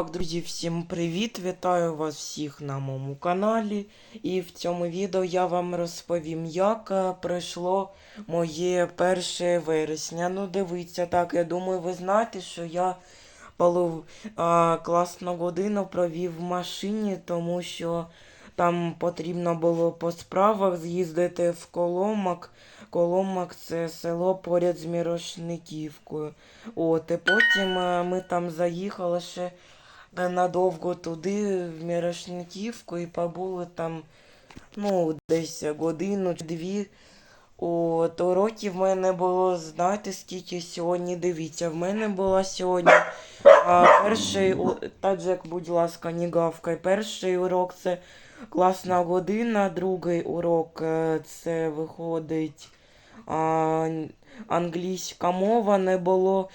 Так, друзі, всім привіт! Вітаю вас всіх на моєму каналі. І в цьому відео я вам розповім, як е, пройшло моє 1 вересня. Ну, дивіться, так, я думаю, ви знаєте, що я полов... а, класну годину провів в машині, тому що там потрібно було по справах з'їздити в Коломак. Коломак це село поряд з Мірошниківкою. От, і потім е, ми там заїхали ще надовго туди, в Мірошниківку, і побули там, ну, десь годину чи дві. От, уроків в мене було, знаєте, скільки сьогодні, дивіться, в мене була сьогодні а, перший, таджик, будь ласка, не гавкай. Перший урок це класна година, другий урок е, це виходить англійська мова, не було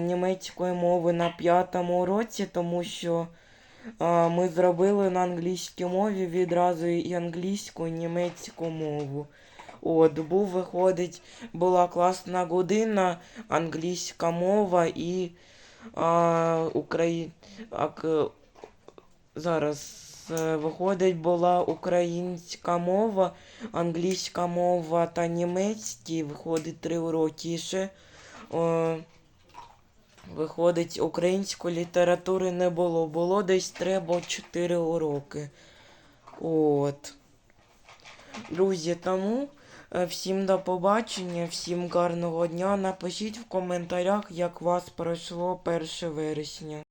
німецької мови на п'ятому уроці, тому що ми зробили на англійській мові відразу і англійську, і німецьку мову. От, був, виходить, була класна година, англійська мова і а, Украї... а, зараз е, виходить, була українська мова, англійська мова та німецький, виходить три уроки. Ще е, виходить, української літератури не було. Було десь або чотири уроки. От. Друзі, тому е, всім до побачення, всім гарного дня. Напишіть в коментарях, як вас пройшло 1 вересня.